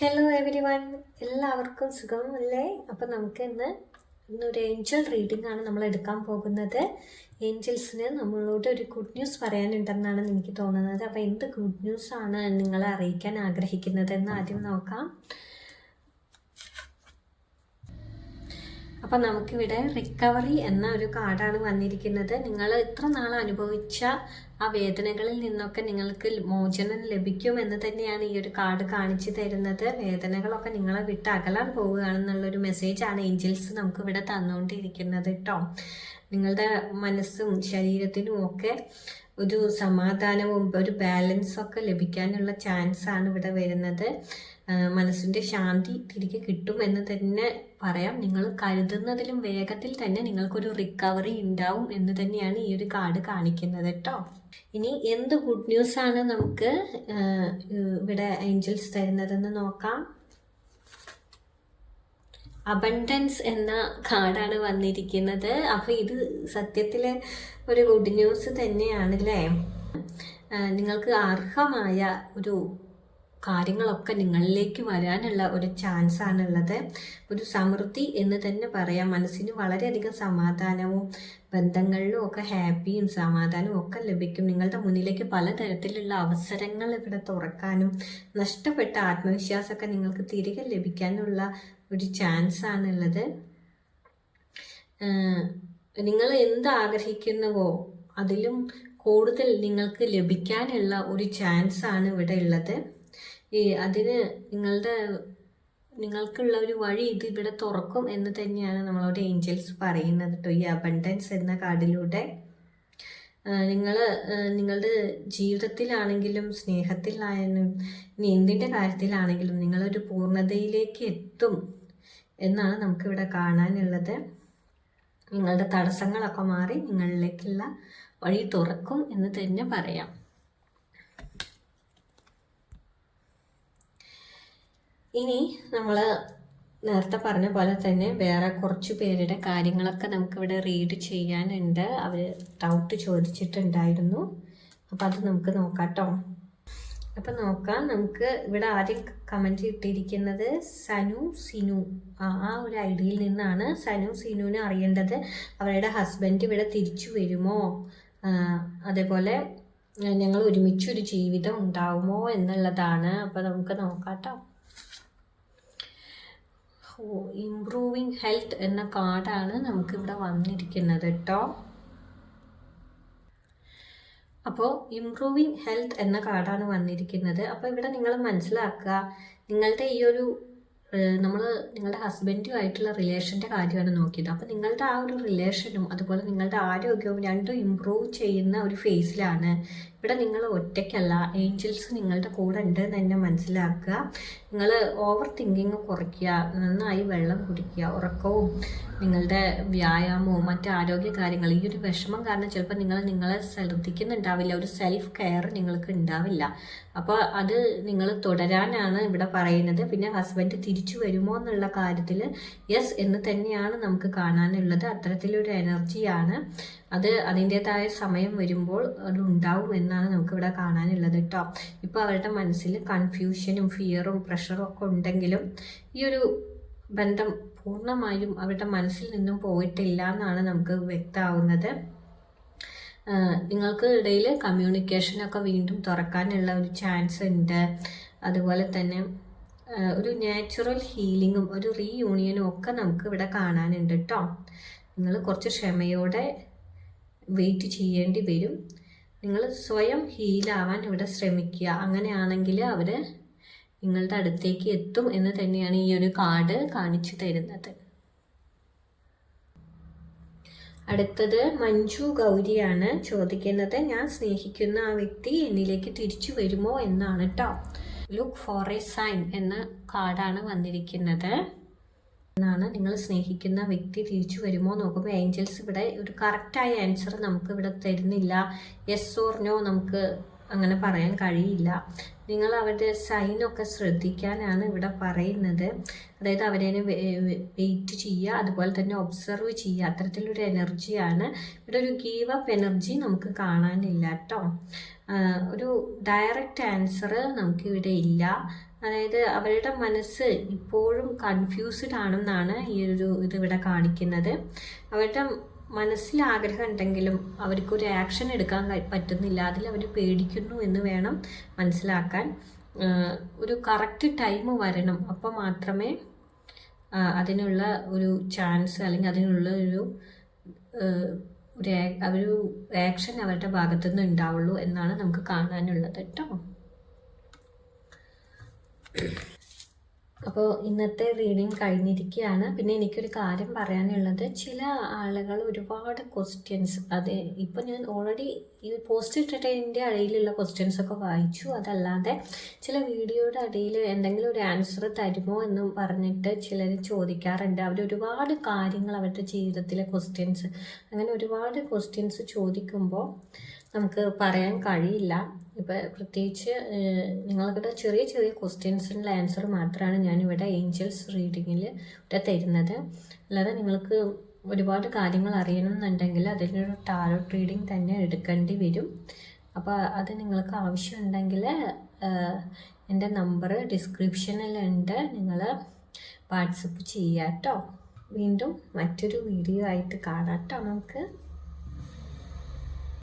Hello every one എല്ലാവർക്കും സുഖമല്ലേ? അപ്പം നമുക്ക് ഇന്ന് ഇന്നൊരു ഏഞ്ചൽ റീഡിംഗ് ആണ് നമ്മൾ എടുക്കാൻ പോകുന്നത്. ഏഞ്ചൽസിന് നമ്മളോട് ഒരു ഗുഡ് ന്യൂസ് പറയാനുണ്ടെന്നാണ് എനിക്ക് തോന്നുന്നത്. അപ്പോൾ എന്ത് ഗുഡ് ന്യൂസ് ആണ് നിങ്ങളെ അറിയിക്കാൻ ആഗ്രഹിക്കുന്നത് എന്ന് ആദ്യം നോക്കാം. അപ്പം നമുക്കിവിടെ റിക്കവറി എന്ന ഒരു കാർഡാണ് വന്നിരിക്കുന്നത്. നിങ്ങൾ ഇത്ര നാൾ അനുഭവിച്ച ആ വേദനകളിൽ നിന്നൊക്കെ നിങ്ങൾക്ക് മോചനം ലഭിക്കും എന്ന് തന്നെയാണ് ഈ ഒരു കാർഡ് കാണിച്ചു തരുന്നത്. വേദനകളൊക്കെ നിങ്ങളെ വിട്ട് അകലാൻ പോവുകയാണെന്നുള്ളൊരു മെസ്സേജാണ് ഏഞ്ചൽസ് നമുക്ക് ഇവിടെ തന്നുകൊണ്ടിരിക്കുന്നത് കേട്ടോ നിങ്ങളുടെ മനസ്സും ശരീരത്തിനും ഒക്കെ ഒരു സമാധാനവും ഒരു ബാലൻസും ഒക്കെ ലഭിക്കാനുള്ള ചാൻസ് ആണ് ഇവിടെ വരുന്നത്. മനസ്സിന്റെ ശാന്തി തിരികെ കിട്ടും എന്ന് തന്നെ പറയാം. നിങ്ങൾ കരുതുന്നതിലും വേഗത്തിൽ തന്നെ നിങ്ങൾക്കൊരു റിക്കവറി ഉണ്ടാവും എന്ന് തന്നെയാണ് ഈ ഒരു കാർഡ് കാണിക്കുന്നത് കേട്ടോ. ഇനി എന്ത് ഗുഡ് ന്യൂസ് ആണ് നമുക്ക് ഇവിടെ ഏഞ്ചൽസ് തരുന്നതെന്ന് നോക്കാം. അബണ്ടൻസ് എന്ന കാർഡാണ് വന്നിരിക്കുന്നത്. അപ്പോൾ ഇത് സത്യത്തിൽ ഒരു ഗുഡ് ന്യൂസ് തന്നെയാണല്ലേ? നിങ്ങൾക്ക് അർഹമായ ഒരു കാര്യങ്ങളൊക്കെ നിങ്ങളിലേക്ക് വരാനുള്ള ഒരു ചാൻസ് ആണുള്ളത്. ഒരു സമൃദ്ധി എന്ന് തന്നെ പറയാം. മനസ്സിന് വളരെയധികം സമാധാനവും ബന്ധങ്ങളിലും ഒക്കെ ഹാപ്പിയും സമാധാനവും ഒക്കെ ലഭിക്കും. നിങ്ങളുടെ മുന്നിലേക്ക് പലതരത്തിലുള്ള അവസരങ്ങൾ ഇവിടെ തുറക്കാനും നഷ്ടപ്പെട്ട ആത്മവിശ്വാസമൊക്കെ നിങ്ങൾക്ക് തിരികെ ലഭിക്കാനുള്ള ഒരു ചാൻസ് ആണുള്ളത്. നിങ്ങൾ എന്ത് ആഗ്രഹിക്കുന്നുവോ അതിലും കൂടുതൽ നിങ്ങൾക്ക് ലഭിക്കാനുള്ള ഒരു ചാൻസ് ആണ് ഇവിടെ ഉള്ളത്. ഈ അതിന് നിങ്ങളുടെ നിങ്ങൾക്കുള്ള ഒരു വഴി ഇത് ഇവിടെ തുറക്കും എന്ന് തന്നെയാണ് നമ്മളോട് ഏഞ്ചൽസ് പറയുന്നത് കേട്ടോ ഈ അബണ്ടൻസ് എന്ന കാർഡിലൂടെ. നിങ്ങൾ നിങ്ങളുടെ ജീവിതത്തിലാണെങ്കിലും സ്നേഹത്തിലായാലും ഇനി എന്തിന്റെ കാര്യത്തിലാണെങ്കിലും നിങ്ങളൊരു പൂർണതയിലേക്ക് എത്തും എന്നാണ് നമുക്കിവിടെ കാണാനുള്ളത്. നിങ്ങളുടെ തടസ്സങ്ങളൊക്കെ മാറി നിങ്ങളിലേക്കുള്ള വഴി തുറക്കും എന്ന് തന്നെ പറയാം. ഇനി നമ്മൾ നേരത്തെ പറഞ്ഞ പോലെ തന്നെ വേറെ കുറച്ച് പേരുടെ കാര്യങ്ങളൊക്കെ നമുക്കിവിടെ റീഡ് ചെയ്യാനുണ്ട്. അവർ ഡൗട്ട് ചോദിച്ചിട്ടുണ്ടായിരുന്നു. അപ്പം അത് നമുക്ക് നോക്കാം കേട്ടോ അപ്പം നോക്കാം. നമുക്ക് ഇവിടെ ആദ്യം കമന്റ് ഇട്ടിരിക്കുന്നത് സനു സിനു. ആ ഒരു ഐഡിയയിൽ നിന്നാണ് സനു സിനുവിനെ അറിയേണ്ടത്. അവരുടെ ഹസ്ബൻഡ് ഇവിടെ തിരിച്ചു വരുമോ? അതേപോലെ ഞങ്ങൾ ഒരുമിച്ചൊരു ജീവിതം ഉണ്ടാവുമോ എന്നുള്ളതാണ്. അപ്പോൾ നമുക്ക് നോക്കാം കേട്ടോ ഇംപ്രൂവിങ് ഹെൽത്ത് എന്ന കാർഡാണ് നമുക്കിവിടെ വന്നിരിക്കുന്നത് കേട്ടോ. അപ്പോൾ ഇംപ്രൂവിങ് ഹെൽത്ത് എന്ന കാർഡാണ് വന്നിരിക്കുന്നത്. അപ്പോൾ ഇവിടെ നിങ്ങൾ മനസ്സിലാക്കുക നിങ്ങളുടെ ഈ ഒരു നമ്മൾ നിങ്ങളുടെ ഹസ്ബൻഡുമായിട്ടുള്ള റിലേഷന്റെ കാര്യമാണ് നോക്കിയത്. അപ്പോൾ നിങ്ങളുടെ ആ ഒരു റിലേഷനും അതുപോലെ നിങ്ങളുടെ ആരോഗ്യവും രണ്ടും ഇമ്പ്രൂവ് ചെയ്യുന്ന ഒരു ഫേസിലാണ് ഇവിടെ നിങ്ങൾ ഒറ്റയ്ക്കല്ല ഏഞ്ചൽസ് നിങ്ങളുടെ കൂടെ ഉണ്ട് എന്ന് തന്നെ മനസ്സിലാക്കുക. നിങ്ങൾ ഓവർ തിങ്കിങ് കുറയ്ക്കുക നന്നായി വെള്ളം കുടിക്കുക ഉറക്കവും നിങ്ങളുടെ വ്യായാമവും മറ്റ് ആരോഗ്യ കാര്യങ്ങൾ ഈ ഒരു വിഷമം കാരണം ചിലപ്പോൾ നിങ്ങൾ നിങ്ങളെ ശ്രദ്ധിക്കുന്നുണ്ടാവില്ല ഒരു സെൽഫ് കെയർ നിങ്ങൾക്ക് ഉണ്ടാവില്ല. അപ്പോൾ അത് നിങ്ങൾ തുടരാനാണ് ഇവിടെ പറയുന്നത്. പിന്നെ ഹസ്ബൻഡ് തിരിച്ചു വരുമോ എന്നുള്ള കാര്യത്തിൽ യെസ് എന്ന് തന്നെയാണ് നമുക്ക് കാണാനുള്ളത്. അത്തരത്തിലൊരു എനർജിയാണ് അത് അതിന്റെതായ സമയം വരുമ്പോൾ അത് ഉണ്ടാവും എന്നാണ് നമുക്കിവിടെ കാണാനുള്ളത് കേട്ടോ ഇപ്പോൾ അവരുടെ മനസ്സിൽ കൺഫ്യൂഷനും ഫിയറും പ്രഷറും ഒക്കെ ഉണ്ടെങ്കിലും ഈ ഒരു ബന്ധം പൂർണമായും അവരുടെ മനസ്സിൽ നിന്നും പോയിട്ടില്ല എന്നാണ് നമുക്ക് വ്യക്തമാവുന്നത്. നിങ്ങൾക്ക് ഇടയിൽ കമ്മ്യൂണിക്കേഷനൊക്കെ വീണ്ടും തുറക്കാനുള്ള ഒരു ചാൻസ് ഉണ്ട്. അതുപോലെ തന്നെ ഒരു നാച്ചുറൽ ഹീലിങ്ങും ഒരു റീയൂണിയനും ഒക്കെ നമുക്ക് ഇവിടെ കാണാനുണ്ട് കേട്ടോ നിങ്ങൾ കുറച്ച് ക്ഷമയോടെ വെയിറ്റ് ചെയ്യേണ്ടി വരും. നിങ്ങൾ സ്വയം ഹീലാവാൻ ഇവിടെ ശ്രമിക്കുക. അങ്ങനെയാണെങ്കിൽ അവർ നിങ്ങളുടെ അടുത്തേക്ക് എത്തും എന്ന് തന്നെയാണ് ഈ ഒരു കാർഡ് കാണിച്ചു തരുന്നത്. അടുത്തത് മഞ്ജു ഗൗരിയാണ് ചോദിക്കുന്നത്. ഞാൻ സ്നേഹിക്കുന്ന ആ വ്യക്തി എന്നിലേക്ക് തിരിച്ചു വരുമോ എന്നാണ് കേട്ടോ ലുക്ക് ഫോർ എ സൈൻ എന്ന കാർഡാണ് വന്നിരിക്കുന്നത്. എന്നാണ് നിങ്ങൾ സ്നേഹിക്കുന്ന വ്യക്തി തിരിച്ചു വരുമോ നോക്കുമ്പോൾ ഏഞ്ചൽസ് ഇവിടെ ഒരു കറക്റ്റായ ആൻസർ നമുക്ക് ഇവിടെ തരുന്നില്ല. യെസ് ഓർ നോ നമുക്ക് അങ്ങനെ പറയാൻ കഴിയില്ല. നിങ്ങൾ അവരുടെ സൈനൊക്കെ ശ്രദ്ധിക്കാനാണ് ഇവിടെ പറയുന്നത്. അതായത് അവരെ വെയിറ്റ് ചെയ്യുക അതുപോലെ തന്നെ ഒബ്സർവ് ചെയ്യുക. അത്തരത്തിലൊരു എനർജിയാണ് ഇവിടെ ഒരു ഗീവ് അപ്പ് എനർജി നമുക്ക് കാണാനില്ല കേട്ടോ. ഒരു ഡയറക്റ്റ് ആൻസർ നമുക്കിവിടെ ഇല്ല. അതായത് അവരുടെ മനസ്സ് ഇപ്പോഴും കൺഫ്യൂസ്ഡ് ആണെന്നാണ് ഈ ഒരു ഇതിവിടെ കാണിക്കുന്നത്. അവരുടെ മനസ്സിൽ ആഗ്രഹം ഉണ്ടെങ്കിലും അവർക്കൊരു ആക്ഷൻ എടുക്കാൻ പറ്റുന്നില്ല. അതിൽ അവർ പേടിക്കുന്നു എന്ന് വേണം മനസ്സിലാക്കാൻ. ഒരു കറക്റ്റ് ടൈം വരണം. അപ്പോൾ മാത്രമേ അതിനുള്ള ഒരു ചാൻസ് അല്ലെങ്കിൽ അതിനുള്ള ഒരു ഒരു ഒരു ആക്ഷൻ അവരുടെ ഭാഗത്തുനിന്ന് ഉണ്ടാവുള്ളൂ എന്നാണ് നമുക്ക് കാണാനുള്ളത് കേട്ടോ. അപ്പോൾ ഇന്നത്തെ റീഡിങ് കഴിഞ്ഞിരിക്കുകയാണ് പിന്നെ എനിക്കൊരു കാര്യം പറയാനുള്ളത്. ചില ആളുകൾ ഒരുപാട് ക്വസ്റ്റ്യൻസ് അത് ഇപ്പം ഞാൻ ഓൾറെഡി ഈ പോസ്റ്റ് ഇട്ടിട്ടതിന്റെ അടിയിലുള്ള ക്വസ്റ്റ്യൻസ് ഒക്കെ വായിച്ചു. അതല്ലാതെ ചില വീഡിയോയുടെ അടിയിൽ എന്തെങ്കിലും ഒരു ആൻസർ തരുമോ എന്നും പറഞ്ഞിട്ട് ചിലർ ചോദിക്കാറുണ്ട്. അവർ ഒരുപാട് കാര്യങ്ങൾ അവരുടെ ജീവിതത്തിലെ ക്വസ്റ്റ്യൻസ് അങ്ങനെ ഒരുപാട് ക്വസ്റ്റ്യൻസ് ചോദിക്കുമ്പോൾ നമുക്ക് പറയാൻ കഴിയില്ല. ഇപ്പം പ്രത്യേകിച്ച് നിങ്ങൾക്കിട്ട് ചെറിയ ചെറിയ ക്വസ്റ്റ്യൻസിനുള്ള ആൻസർ മാത്രമാണ് ഞാനിവിടെ ഏഞ്ചൽസ് റീഡിങ്ങിൽ ഇവിടെ തരുന്നത്. അല്ലാതെ നിങ്ങൾക്ക് ഒരുപാട് കാര്യങ്ങൾ അറിയണമെന്നുണ്ടെങ്കിൽ അതിനൊരു ടാരോട്ട് റീഡിങ് തന്നെ എടുക്കേണ്ടി വരും. അപ്പോൾ അത് നിങ്ങൾക്ക് ആവശ്യമുണ്ടെങ്കിൽ എന്റെ നമ്പർ ഡിസ്ക്രിപ്ഷനിലുണ്ട് നിങ്ങൾ വാട്സപ്പ് ചെയ്യാം കേട്ടോ വീണ്ടും മറ്റൊരു വീഡിയോ ആയിട്ട് കാണാം കേട്ടോ നമുക്ക്.